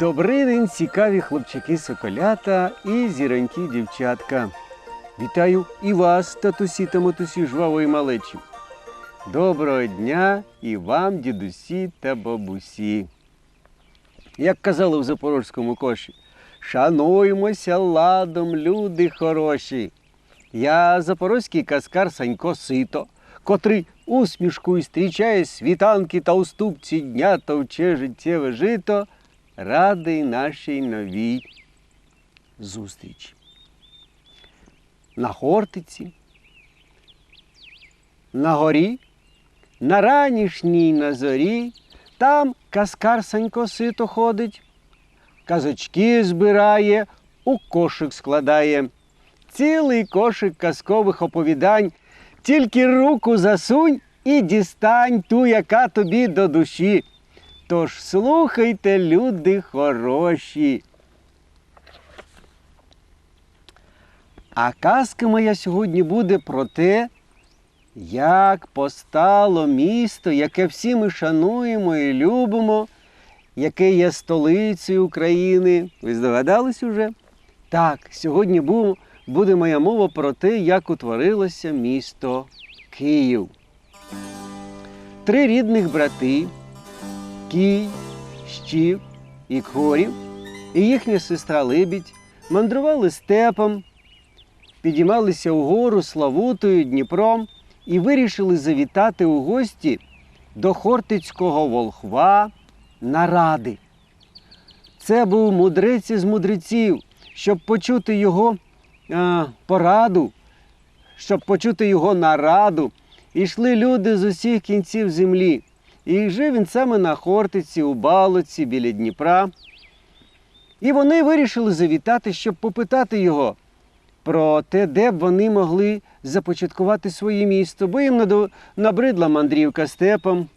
Добрий день, цікаві хлопчики соколята і зіронькі дівчатка. Вітаю і вас, татусі та матусі жвавої малечі. Доброго дня і вам, дідусі та бабусі. Як казали в запорозькому коші, шануймося ладом, люди хороші. Я запорозький каскар Санько Сито, котрий усмішкою зустрічає світанки та уступці дня товче життєве жито, радий нашій новій зустрічі. На Хортиці, на горі, на ранішній на зорі, там каскар Санько Сито ходить, казочки збирає, у кошик складає. Цілий кошик казкових оповідань. Тільки руку засунь і дістань ту, яка тобі до душі. Тож слухайте, люди хороші. А казка моя сьогодні буде про те, як постало місто, яке всі ми шануємо і любимо, яке є столицею України. Ви здогадались уже? Так, сьогодні буде моя мова про те, як утворилося місто Київ. Три рідних брати Кій, Щів і Корів, і їхня сестра Либідь мандрували степом, підіймалися угору Славутою Дніпром і вирішили завітати у гості до Хортицького волхва на ради. Це був мудрець із мудреців, щоб почути його а, пораду, щоб почути його нараду. Ішли люди з усіх кінців землі. І жив він саме на Хортиці, у Балоці, біля Дніпра. І вони вирішили завітати, щоб попитати його про те, де б вони могли започаткувати своє місто, бо їм набридла мандрівка степом.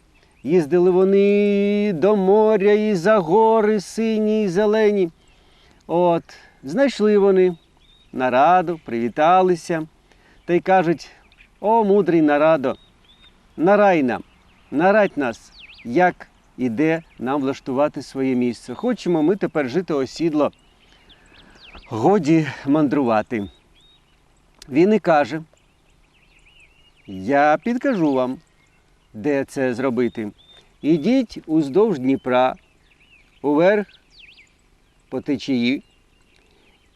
Їздили вони до моря і за гори сині і зелені. От, знайшли вони нараду, привіталися та й кажуть: О, мудрий нарадо, нарай нам, нарадь нас, як і де нам влаштувати своє місце. Хочемо ми тепер жити осідло. Годі мандрувати. Він і каже: Я підкажу вам, де це зробити. Ідіть уздовж Дніпра, уверх по течії,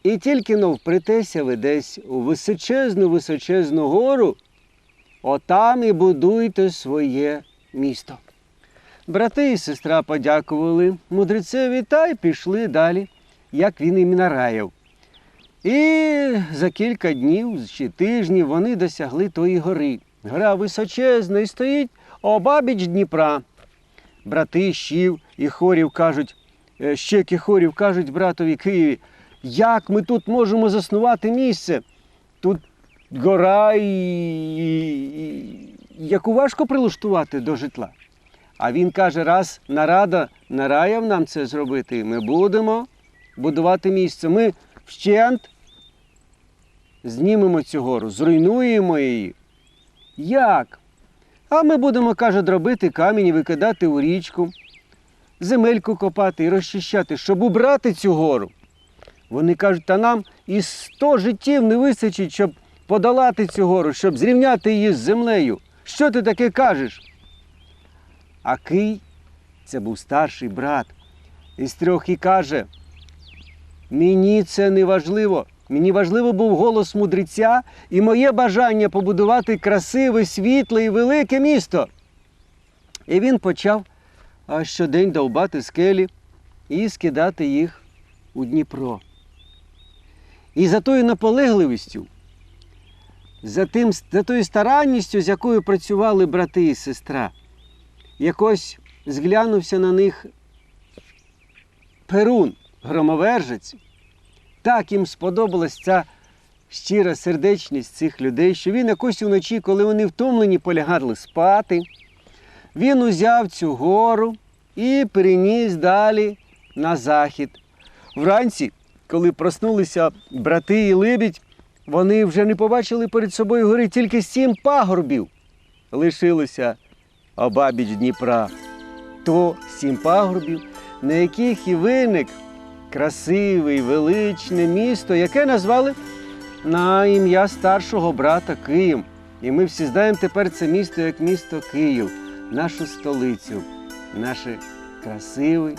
і тільки но впритеся ви десь у височезну височезну гору, отам і будуйте своє місто. Брати і сестра подякували мудрецеві та й пішли далі, як він їм нараяв. І за кілька днів чи тижнів вони досягли тої гори. Гора височезна і стоїть обабіч Дніпра. Брати щів і хорів кажуть, е, щеки хорів кажуть братові Києві, як ми тут можемо заснувати місце? Тут гора і, і, і яку важко прилаштувати до житла. А він каже, раз нарада нараяв нам це зробити, ми будемо будувати місце. Ми вщент знімемо цю гору, зруйнуємо її. Як? А ми будемо, каже, дробити камінь викидати у річку, земельку копати і розчищати, щоб убрати цю гору. Вони кажуть, та нам і сто життів не вистачить, щоб подолати цю гору, щоб зрівняти її з землею. Що ти таке кажеш? А Кий, це був старший брат, із трьох і каже: Мені це не важливо. Мені важливо був голос мудреця і моє бажання побудувати красиве, світле і велике місто. І він почав щодень довбати скелі і скидати їх у Дніпро. І за тою наполегливістю, за, тим, за тою старанністю, з якою працювали брати і сестра, якось зглянувся на них Перун, громовержець. Так їм сподобалась ця щира сердечність цих людей, що він якось уночі, коли вони втомлені, полягали спати, він узяв цю гору і переніс далі на захід. Вранці, коли проснулися брати і либідь, вони вже не побачили перед собою гори тільки сім пагорбів. Лишилося обабіч Дніпра. То сім пагорбів на яких і виник красиве, величне місто, яке назвали на ім'я старшого брата Київ. І ми всі знаємо тепер це місто як місто Київ, нашу столицю, наше красиве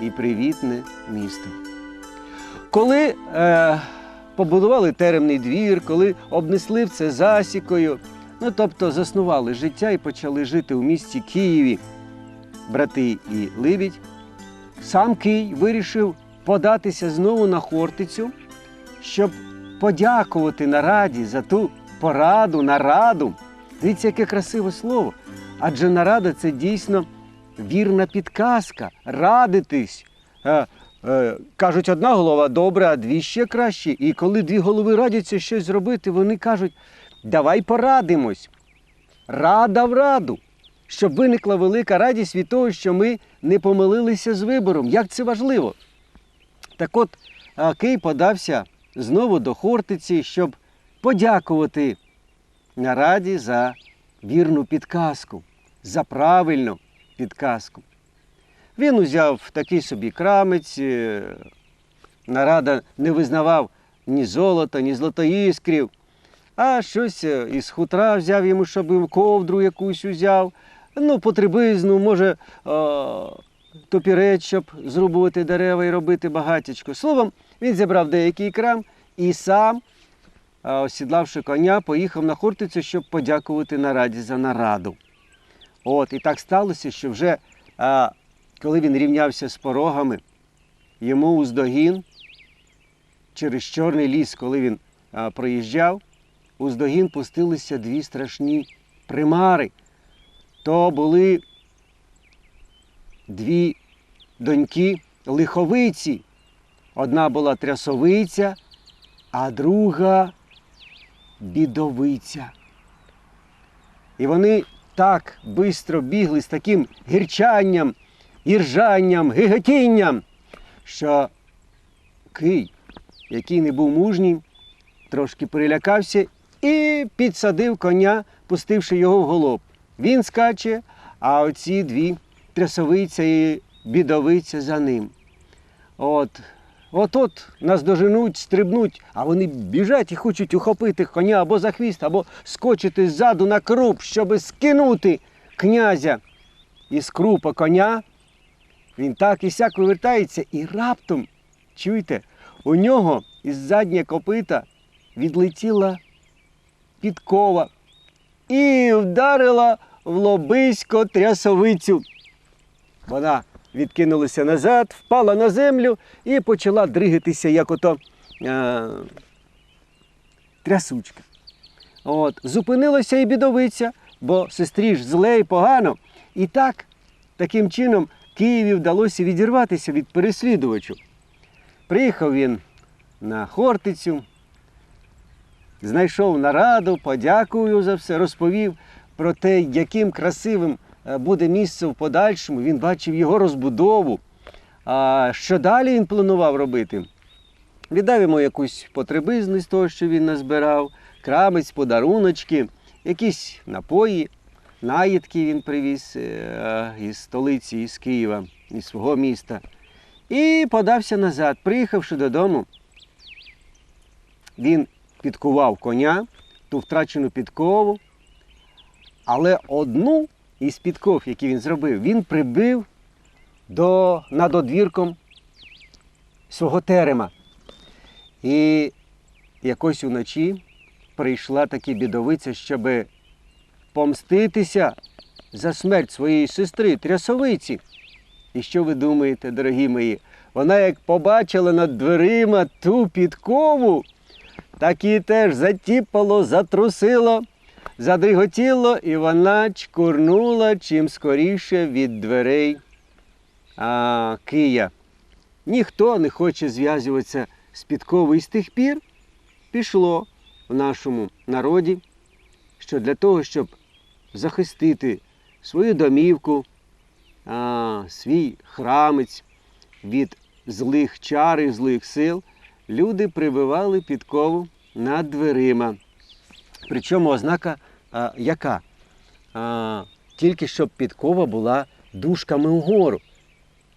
і привітне місто. Коли е, побудували теремний двір, коли обнесли в це засікою, ну тобто заснували життя і почали жити у місті Києві, брати і Либідь, сам Кий вирішив податися знову на Хортицю, щоб подякувати нараді за ту пораду, нараду. Дивіться, яке красиве слово. Адже нарада це дійсно вірна підказка, радитись. Е, кажуть, одна голова добра, а дві ще краще. І коли дві голови радяться щось зробити, вони кажуть, давай порадимось. Рада в раду, щоб виникла велика радість від того, що ми не помилилися з вибором. Як це важливо? Так от а, Кий подався знову до Хортиці, щоб подякувати нараді за вірну підказку, за правильну підказку. Він узяв такий собі крамець, е, нарада не визнавав ні золота, ні злотоіскрів, а щось е, із хутра взяв йому, щоб ковдру якусь узяв, ну, потребизну, може, топірець, щоб зрубувати дерева і робити багатячко. Словом, він зібрав деякий крам і сам, осідлавши коня, поїхав на Хортицю, щоб подякувати нараді за нараду. От, і так сталося, що вже коли він рівнявся з порогами, йому уздогін через Чорний ліс, коли він а, проїжджав, уздогін пустилися дві страшні примари. То були дві доньки лиховиці. Одна була трясовиця, а друга бідовиця. І вони так бистро бігли з таким гірчанням, іржанням, гиготінням, що Кий, який не був мужній, трошки перелякався і підсадив коня, пустивши його в голоб. Він скаче, а оці дві трясовиця і бідовиця за ним. От, от-от нас доженуть, стрибнуть, а вони біжать і хочуть ухопити коня або за хвіст, або скочити ззаду на круп, щоби скинути князя із крупа коня. Він так і сяк вивертається, і раптом, чуєте, у нього із заднє копита відлетіла підкова і вдарила в лобисько трясовицю. Вона відкинулася назад, впала на землю і почала дригатися, як ото е, трясучка. От, зупинилася і бідовиця, бо сестрі ж зле і погано. І так, таким чином, Києві вдалося відірватися від переслідувачу. Приїхав він на Хортицю, знайшов нараду, подякував за все, розповів про те, яким красивим е, буде місце в подальшому. Він бачив його розбудову. А що далі він планував робити? Віддав йому якусь потребизну з того, що він назбирав, крамець, подаруночки, якісь напої, наїдки він привіз е, із столиці, із Києва, із свого міста. І подався назад. Приїхавши додому, він підкував коня, ту втрачену підкову, але одну із підков, які він зробив, він прибив до, над одвірком свого терема. І якось уночі прийшла таки бідовиця, щоб помститися за смерть своєї сестри, трясовиці. І що ви думаєте, дорогі мої? Вона як побачила над дверима ту підкову, так її теж затіпало, затрусило, задриготіло, і вона чкурнула чим скоріше від дверей а, Кия. Ніхто не хоче зв'язуватися з підковою з тих пір. Пішло в нашому народі, що для того, щоб захистити свою домівку, а, свій храмець від злих чар і злих сил, люди прибивали підкову над дверима. Причому ознака а, яка? А, тільки щоб підкова була дужками вгору.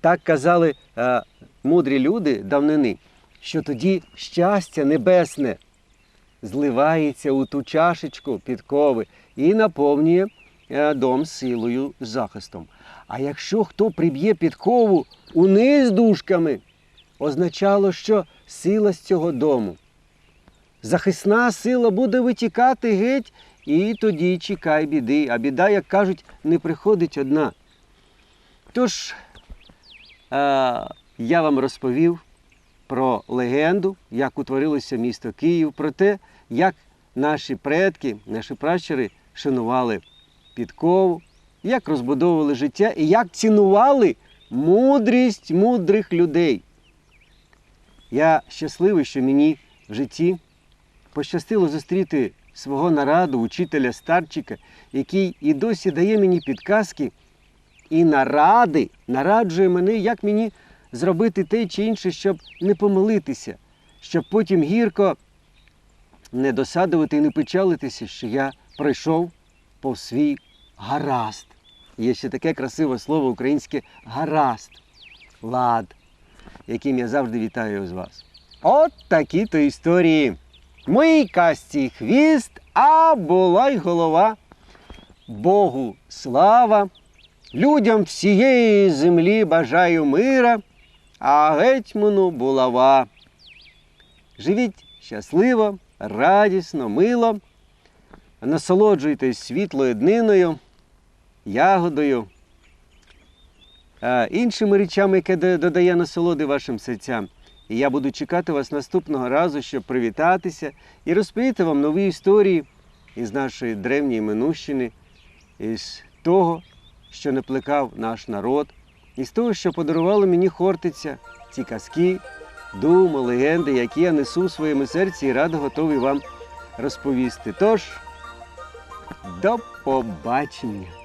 Так казали е, мудрі люди давнини, що тоді щастя небесне зливається у ту чашечку підкови і наповнює е, дом силою захистом. А якщо хто приб'є підкову униз дужками, означало, що сила з цього дому. Захисна сила буде витікати геть, і тоді чекай біди. А біда, як кажуть, не приходить одна. Тож, е, я вам розповів про легенду, як утворилося місто Київ, про те, як наші предки, наші пращури шанували підкову, як розбудовували життя і як цінували мудрість мудрих людей. Я щасливий, що мені в житті пощастило зустріти свого нараду, учителя старчика, який і досі дає мені підказки і наради, нараджує мене, як мені зробити те чи інше, щоб не помилитися, щоб потім гірко не досадувати і не печалитися, що я пройшов по свій гаразд. Є ще таке красиве слово українське гаразд, лад, яким я завжди вітаю з вас. От такі то історії. Моїй казці хвіст, а була й голова. Богу слава, людям всієї землі бажаю мира, а гетьману булава. Живіть щасливо, радісно, мило, насолоджуйтесь світлою дниною, ягодою, іншими речами, яке додає насолоди вашим серцям. І я буду чекати вас наступного разу, щоб привітатися і розповісти вам нові історії із нашої древньої минущини, із того, що не плекав наш народ, із того, що подарувала мені Хортиця, ці казки, думи, легенди, які я несу в своєму серці і радо готовий вам розповісти. Тож, до побачення!